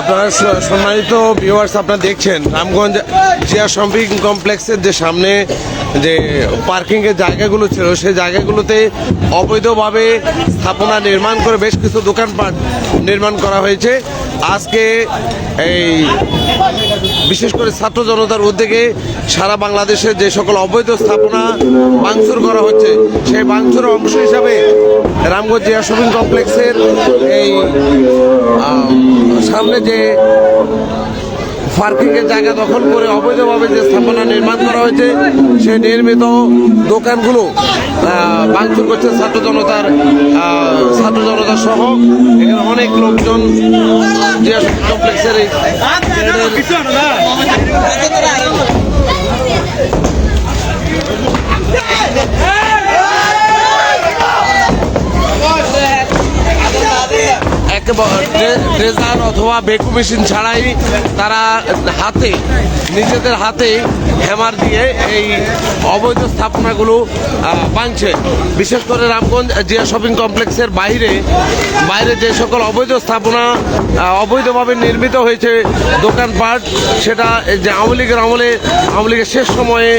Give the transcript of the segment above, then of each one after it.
আপনারা সম্মানিত ভিউয়ার্স আপনারা দেখছেন, রামগঞ্জ জিয়া শপিং কমপ্লেক্সের যে সামনে যে পার্কিংয়ের জায়গাগুলো ছিল, সেই জায়গাগুলোতে অবৈধভাবে স্থাপনা নির্মাণ করে বেশ কিছু দোকানপাট নির্মাণ করা হয়েছে। আজকে এই বিশেষ করে ছাত্র জনতার উদ্যোগে সারা বাংলাদেশে যে সকল অবৈধ স্থাপনা ভাঙচুর করা হচ্ছে, সেই ভাঙচুর অংশ হিসাবে রামগঞ্জ জিয়া শপিং কমপ্লেক্সের এই সামনে যে পার্কিং এর জায়গা দখল করে অবৈধভাবে যে স্থাপনা নির্মাণ করা হয়েছে, সেই নির্মিত দোকানগুলো ভাঙচুর করছে ছাত্র জনতার ছাত্র জনতা সহ। এখানে অনেক লোকজন কমপ্লেক্সের এই ট্রেজার অথবা বেকু মেশিন ছাড়াই তারা হাতে, নিজেদের হাতে হ্যামার দিয়ে এই অবৈধ স্থাপনাগুলো ভাঙছে। বিশেষ করে রামগঞ্জ জিয়া শপিং কমপ্লেক্সের বাইরে বাইরে যে সকল অবৈধ স্থাপনা অবৈধভাবে নির্মিত হয়েছে দোকানপাট, সেটা যে আওয়ামী লীগের আমলে, আওয়ামী লীগের শেষ সময়ে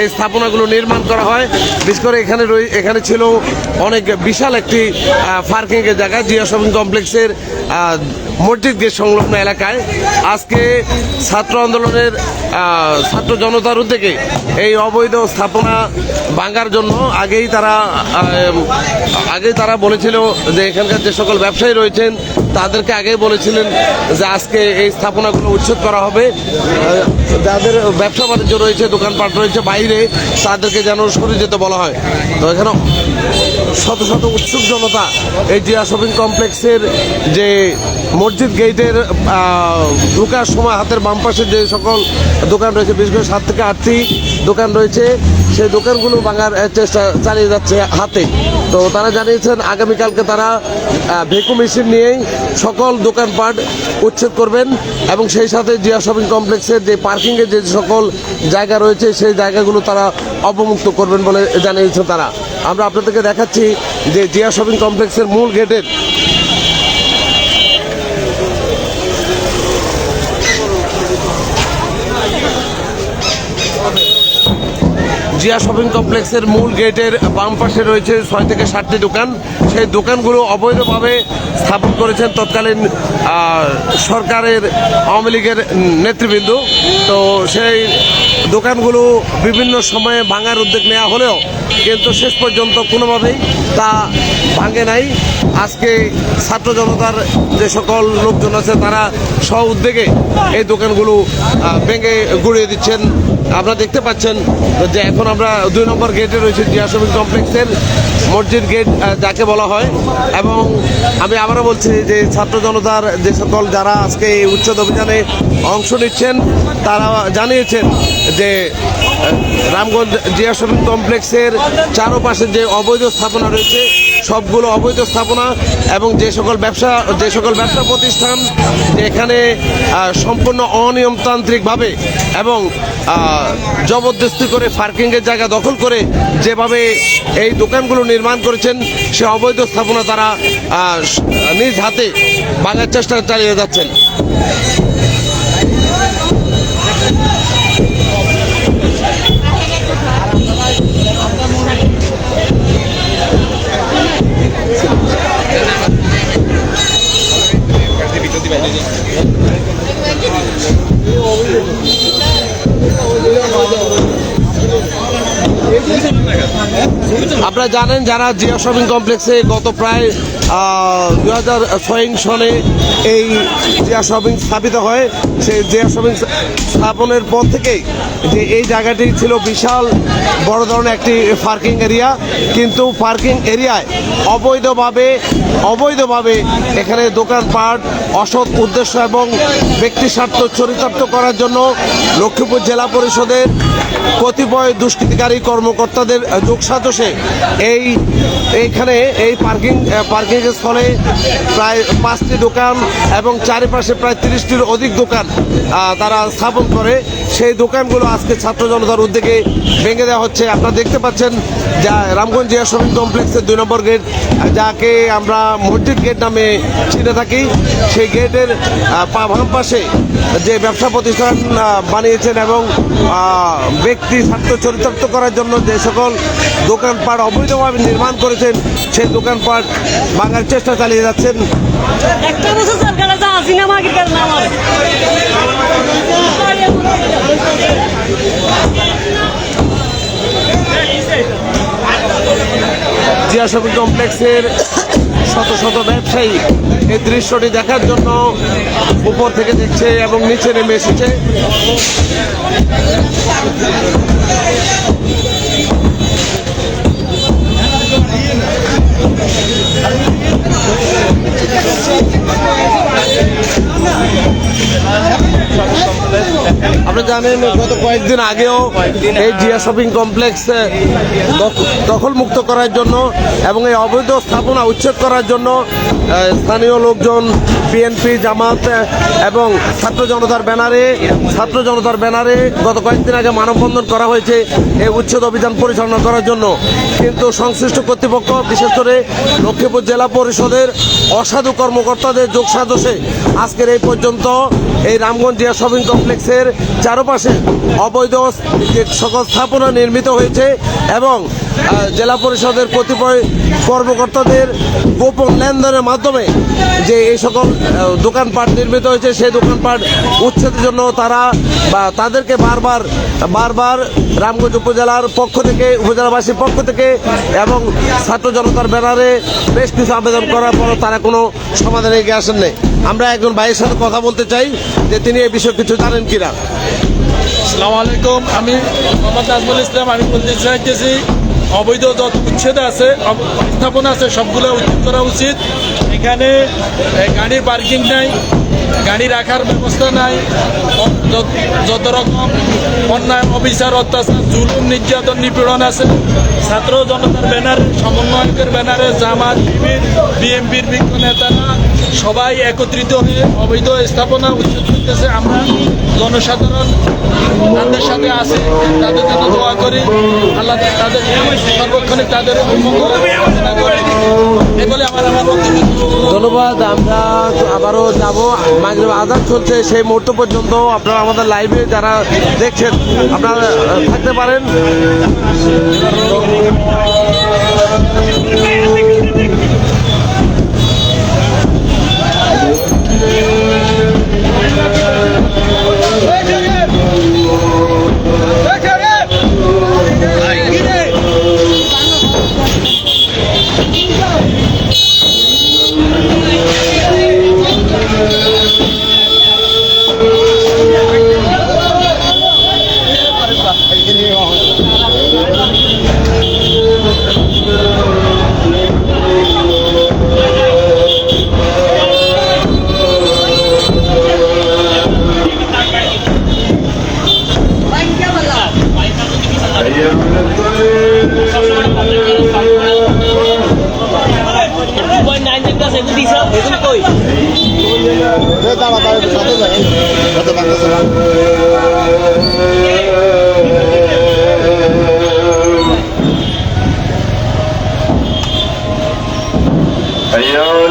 এই স্থাপনাগুলো নির্মাণ করা হয়। বিশেষ করে এখানে এখানে ছিল অনেক বিশাল একটি পার্কিং এর জায়গা, জিয়া শপিং কমপ্লেক্সের uh, মসজিদ গেট সংলগ্ন এলাকায় আজকে ছাত্র আন্দোলনের ছাত্র জনতার উদ্যোগে এই অবৈধ স্থাপনা ভাঙার জন্য আগেই তারা আগেই তারা বলেছিল যে এখানকার যে সকল ব্যবসায়ী রয়েছেন, তাদেরকে আগেই বলেছিলেন যে আজকে এই স্থাপনাগুলো উচ্ছেদ করা হবে। যাদের ব্যবসা বাণিজ্য রয়েছে, দোকানপাট রয়েছে, বাইরে তাদেরকে যেন সরে যেতে বলা হয়। তো এখানে শত শত উৎসুক জনতা এই জিয়া শপিং কমপ্লেক্সের যে মসজিদ গেটের ঢোকার সময় হাতের বাম পাশে যে সকল দোকান রয়েছে, বিশেষ করে সাত থেকে আটটি দোকান রয়েছে, সেই দোকানগুলো ভাঙার চেষ্টা চালিয়ে যাচ্ছে হাতে। তো তারা জানিয়েছেন, আগামীকালকে তারা ভেকু মেশিন নিয়েই সকল দোকানপাট উচ্ছেদ করবেন এবং সেই সাথে জিয়া শপিং কমপ্লেক্সের যে পার্কিংয়ের যে সকল জায়গা রয়েছে, সেই জায়গাগুলো তারা অবমুক্ত করবেন বলে জানিয়েছে তারা। আমরা আপনাদেরকে দেখাচ্ছি যে জিয়া শপিং কমপ্লেক্সের মূল গেটের জিয়া শপিং কমপ্লেক্সের মূল গেটের বাম পাশে রয়েছে ছয় থেকে সাতটি দোকান। সেই দোকানগুলো অবৈধভাবে স্থাপন করেছেন তৎকালীন সরকারের আওয়ামী লীগের নেতৃবৃন্দ। তো সেই দোকানগুলো বিভিন্ন সময়ে ভাঙার উদ্যোগ নেওয়া হলেও কিন্তু শেষ পর্যন্ত কোনোভাবেই তা ভাঙে নাই। আজকে ছাত্র জনতার যে সকল লোকজন আছে তারা স্ব উদ্যোগে এই দোকানগুলো ভেঙে গুড়িয়ে দিচ্ছেন। আপনারা দেখতে পাচ্ছেন যে এখন আমরা দুই নম্বর গেটে রয়েছে জিয়া কমপ্লেক্সের মসজিদ গেট যাকে বলা হয়। এবং আমি আবারও বলছি যে ছাত্র জনতার যে সকল যারা আজকে এই উচ্ছেদ অভিযানে অংশ নিচ্ছেন, তারা জানিয়েছেন যে রামগঞ্জ জিয়া শপিং কমপ্লেক্সের চারপাশে যে অবৈধ স্থাপনা রয়েছে সবগুলো অবৈধ স্থাপনা এবং যে সকল ব্যবসা, যে সকল ব্যবসা প্রতিষ্ঠান এখানে সম্পূর্ণ অনিয়মতান্ত্রিকভাবে এবং জবরদস্তি করে পার্কিংয়ের জায়গা দখল করে যেভাবে এই দোকানগুলো নির্মাণ করেছেন, সে অবৈধ স্থাপনা তারা নিজ হাতে ভাঙার চেষ্টা চালিয়ে যাচ্ছেন। আপনারা জানেন যারা জিয়া শপিং কমপ্লেক্সে গত প্রায় দু হাজার ছয় সনে এই জিয়া শপিং স্থাপিত হয় সেই জিয়া শপিং স্থাপনের পর থেকেই যে এই জায়গাটি ছিল বিশাল বড় ধরনের একটি পার্কিং এরিয়া। কিন্তু পার্কিং এরিয়ায় অবৈধভাবে অবৈধভাবে এখানে দোকানপাট, অসৎ উদ্দেশ্য এবং ব্যক্তি স্বার্থ চরিতার্থ করার জন্য লক্ষ্মীপুর জেলা পরিষদের কতিপয় দুষ্কৃতিকারী কর্মকর্তাদের যোগসাদোষে এই, এইখানে এই পার্কিং পার্কিং স্থলে প্রায় পাঁচটি দোকান এবং চারিপাশে প্রায় তিরিশটির অধিক দোকান তারা স্থাপন করে। সেই দোকানগুলো আজকে ছাত্র জনতার উদ্যোগে ভেঙে দেওয়া হচ্ছে। আপনারা দেখতে পাচ্ছেন যা রামগঞ্জ জিয়া শপিং কমপ্লেক্সের দুই নম্বর গেট, যাকে আমরা মসজিদ গেট নামে চিনে থাকি। সেই গেটের বাম পাশে যে ব্যবসা প্রতিষ্ঠান বানিয়েছেন এবং ব্যক্তি স্বার্থ চরিতার্থ করার জন্য যে সকল দোকানপাট অবৈধভাবে নির্মাণ করেছেন, সেই দোকানপাট ভাঙার চেষ্টা চালিয়ে যাচ্ছেন। সিনেমা কি করে না জিয়া শপিং কমপ্লেক্সের শত শত ব্যবসায়ী এই দৃশ্যটি দেখার জন্য উপর থেকে দেখছে এবং নিচে নেমে এসেছে। জানেন, গত কয়েকদিন আগেও এই জিয়া শপিং কমপ্লেক্স দখল মুক্ত করার জন্য এবং এই অবৈধ স্থাপনা উচ্ছেদ করার জন্য স্থানীয় লোকজন বিএনপি জামাত এবং ছাত্র জনতার ব্যানারে, ছাত্র জনতার ব্যানারে গত কয়েকদিন আগে মানববন্ধন করা হয়েছে এই উচ্ছেদ অভিযান পরিচালনা করার জন্য। কিন্তু সংশ্লিষ্ট কর্তৃপক্ষ, বিশেষ করে লক্ষ্মীপুর জেলা পরিষদের অসাধু কর্মকর্তাদের যোগ সাদসে আজকের এই পর্যন্ত এই রামগঞ্জ জিয়া শপিং কমপ্লেক্সের চারপাশে অবৈধ সকল স্থাপনা নির্মিত হয়েছে এবং জেলা পরিষদের কতিপয় কর্মকর্তাদের গোপন লেনদেনের মাধ্যমে যে এই সকল দোকানপাট নির্মিত হয়েছে, সেই দোকানপাট উচ্ছেদের জন্য তারা বা তাদেরকে বারবার বারবার রামগঞ্জ উপজেলার পক্ষ থেকে, উপজেলাবাসীর পক্ষ থেকে এবং ছাত্র জনতার ব্যানারে বেশ কিছু আবেদন করার পরও তারা কোনো সমাধানে এগিয়ে আসেন নাই আমরা একজন ভাইয়ের সাথে কথা বলতে চাই যে তিনি এই বিষয়ে কিছু জানেন কিনা। আসসালামু আলাইকুম, আমি মোহাম্মদ নাজমুল ইসলাম, আমি বলতে চাইতেছি অবৈধ যত উচ্ছেদ আছে স্থাপনা আছে, সবগুলো উচ্ছেদ করা উচিত। এখানে গাড়ির পার্কিং নাই, গাড়ি রাখার ব্যবস্থা নাই যত- রকম অন্যায়, অবিচার, অত্যাচার, জুলুম, নির্যাতন, নিপীড়ন আছে, ছাত্র জনতার ব্যানারে, সমন্বয়কের ব্যানারে, জামাত, শিবির, বিএনপির বিজ্ঞ নেতারা সবাই একত্রিত হয়ে অবৈধ স্থাপনা উচ্ছেদ করতেছে। আমরা জনসাধারণ তাদের সাথে আছে, তাদের করি। আল্লাহ তাদের সর্বক্ষণিক তাদের ধন্যবাদ, আমরা আবারও যাব। মাঝে আজান চলছে, সেই মুহূর্ত পর্যন্ত আপনারা আমাদের লাইভে যারা দেখছেন, আপনারা থাকতে পারেন। حي على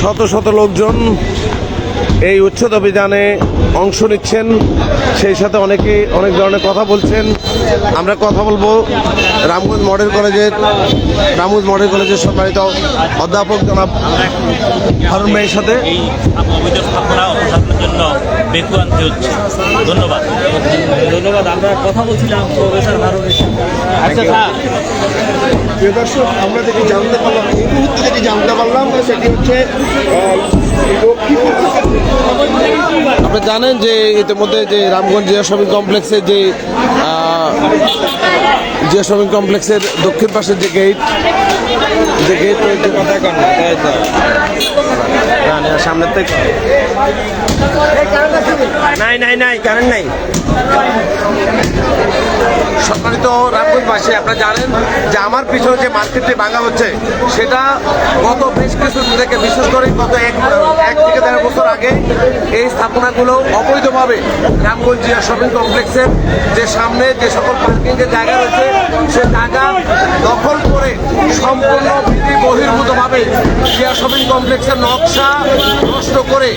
শত শত লোকজন এই উচ্ছেদ অভিযানে অংশ নিচ্ছেন সেই সাথে অনেকে অনেক ধরনের কথা বলছেন। আমরা কথা বলব রামগঞ্জ মডেল কলেজের রামগঞ্জ মডেল কলেজের সম্মানিত অধ্যাপক জনাব হারুন ভাইয়ের সাথে। ধন্যবাদ। ধন্যবাদ আমরা কথা বলছিলাম প্রফেসর হারুনের সাথে। আচ্ছা প্রিয় দর্শক আমরা যেটি জানতে পারলাম এই মুহূর্তে যেটি জানতে পারলাম সেটি হচ্ছে লক্ষ্মীপুর আপনারা জানেন যে ইতিমধ্যে যে রামগঞ্জ জিয়া শপিং কমপ্লেক্সে যে জিয়া শপিং কমপ্লেক্সের দক্ষিণ পাশের যে গেট যে গেট রয়েছে না, না, সামনের থেকে। নাই নাই নাই, কারেন্ট নাই। সম্মানিত রামগঞ্জবাসী আপনারা জানেন যে আমার পিছনে যে মার্কেটটি ভাঙা হচ্ছে, সেটা গত বেশ কিছু থেকে, বিশেষ করে গত এক এক থেকে দেড় বছর আগে, এই স্থাপনাগুলো অবৈধভাবে রামগঞ্জ শপিং কমপ্লেক্সের যে সামনে যে সকল পার্কিংয়ের জায়গা রয়েছে, সে জায়গা দখল করে সম্পূর্ণ বিধি বহির্ভূতভাবে জিয়া শপিং কমপ্লেক্সের নকশা নষ্ট করে,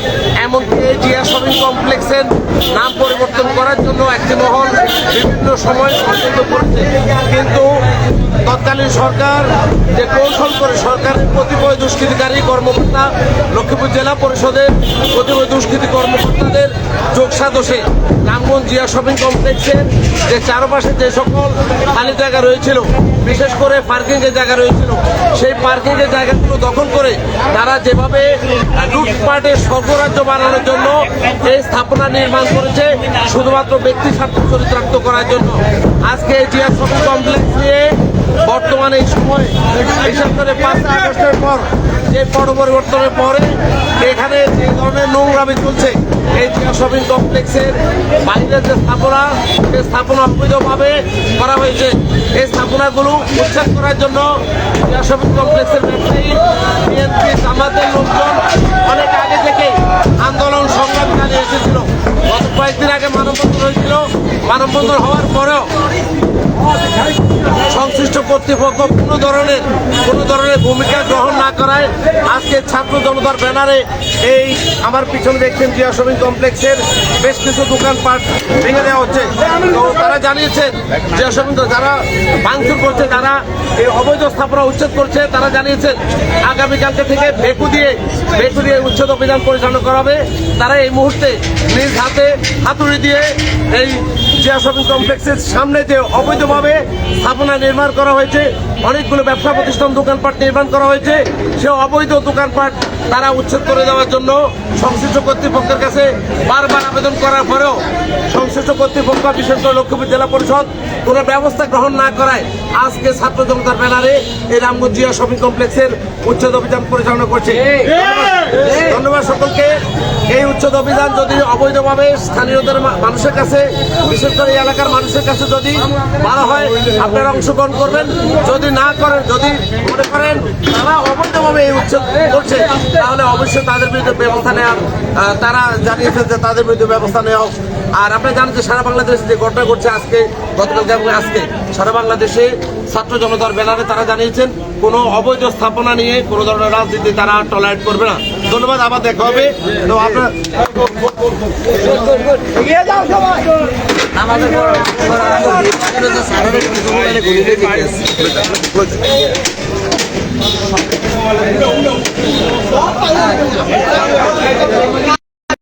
এমনকি জিয়া শপিং কমপ্লেক্সের নাম পরিবর্তন করার জন্য একটি মহল বিভিন্ন সময় ষড়যন্ত্র করছে। কিন্তু তৎকালীন সরকার যে কৌশল করে সরকারের কতিপয় দুষ্কৃতিকারী কর্মকর্তা লক্ষ্মীপুর জেলা পরিষদের কতিপয় দুষ্কৃতি কর্মকর্তাদের যোগ সাদোষে রামগঞ্জ জিয়া শপিং কমপ্লেক্সের যে চারপাশে যে সকল খালি জায়গা রয়েছিল, বিশেষ করে পার্কিং এর জায়গা রয়েছিল, সেই পার্কিং এর জায়গাগুলো দখল করে তারা যেভাবে লুটপাটের সর্বরাজ্য বানানোর জন্য এই স্থাপনা নির্মাণ করেছে, শুধুমাত্র ব্যক্তি স্বার্থ চরিতার্থ করার জন্য। আজকে জিয়া শপিং কমপ্লেক্স নিয়ে বর্তমানে এই সময় বিশেষ করে পাঁচই আগস্টের পর, যে পট পরিবর্তনের পরে এখানে যে ধরনের নোংরামি চলছে, এই শপিং কমপ্লেক্সের বাইরের যে স্থাপনা সেই স্থাপনা অবৈধভাবে করা হয়েছে। এই স্থাপনাগুলো উচ্ছেদ করার জন্য শপিং কমপ্লেক্সের ব্যবসায়ী, বিএনপি, জামাতের লোকজন অনেক আগে থেকে আন্দোলন সংগ্রাম চালিয়ে এসেছিল। গত কয়েকদিন আগে মানববন্ধন হয়েছিল। মানববন্ধন হওয়ার পরেও সংশ্লিষ্ট কর্তৃপক্ষ কোনো ধরনের কোনো ধরনের ভূমিকা গ্রহণ না করায় আজকে ছাত্র জনতার ব্যানারে এই আমার পিছনে দেখছেন জিয়া শপিং কমপ্লেক্সের বেশ কিছু দোকানপাট ভেঙে দেওয়া হচ্ছে। তো তারা জানিয়েছেন জিয়া শপিং যারা ভাঙচুর করছে, তারা এই অবৈধ স্থাপনা উচ্ছেদ করছে, তারা জানিয়েছেন আগামীকালকে থেকে বেকু দিয়ে বেকু দিয়ে উচ্ছেদ অভিযান পরিচালনা করা হবে। তারা এই মুহূর্তে নিজ হাতে হাতুড়ি দিয়ে এই জিয়া শপিং কমপ্লেক্সের সামনে যে অবৈধভাবে স্থাপনা নির্মাণ করা হয়েছে, অনেকগুলো ব্যবসা প্রতিষ্ঠান দোকানপাট নির্মাণ করা হয়েছে, সে অবৈধ দোকানপাট তারা উচ্ছেদ করে দেওয়ার জন্য সংশ্লিষ্ট কর্তৃপক্ষের কাছে বারবার আবেদন করার পরেও সংশ্লিষ্ট কর্তৃপক্ষ, বিশেষ করে লক্ষ্মীপুর জেলা পরিষদ, কোনো ব্যবস্থা গ্রহণ না করায় আজকে ছাত্র জনতার ব্যানারে এই রামগঞ্জ জিয়া শপিং কমপ্লেক্সের উচ্ছেদ অভিযান পরিচালনা করছে। ধন্যবাদ সকলকে। এই উচ্ছেদ অভিযান যদি অবৈধভাবে স্থানীয়দের মানুষের কাছে বিশেষ এই এলাকার মানুষের কাছে যদি ভালো হয়, আপনারা অংশগ্রহণ করবেন যদি না করেন, যদি মনে করেন তারা অবৈধভাবে এই উচ্ছেদ করছে, তাহলে অবশ্যই তাদের বিরুদ্ধে ব্যবস্থা নেওয়ার তারা জানিয়েছেন যে তাদের বিরুদ্ধে ব্যবস্থা নেওয়া হোক। আর আপনি জানেন যে সারা বাংলাদেশে যে ঘটনা ঘটছে আজকে, গতকালকে এবং আজকে, সারা বাংলাদেশে ছাত্র জনতার ব্যানারে তারা জানিয়েছেন, কোনো অবৈধ স্থাপনা নিয়ে কোনো ধরনের রাজনীতি তারা টলারেট করবে না। ধন্যবাদ, আবার দেখা হবে। তো আপনার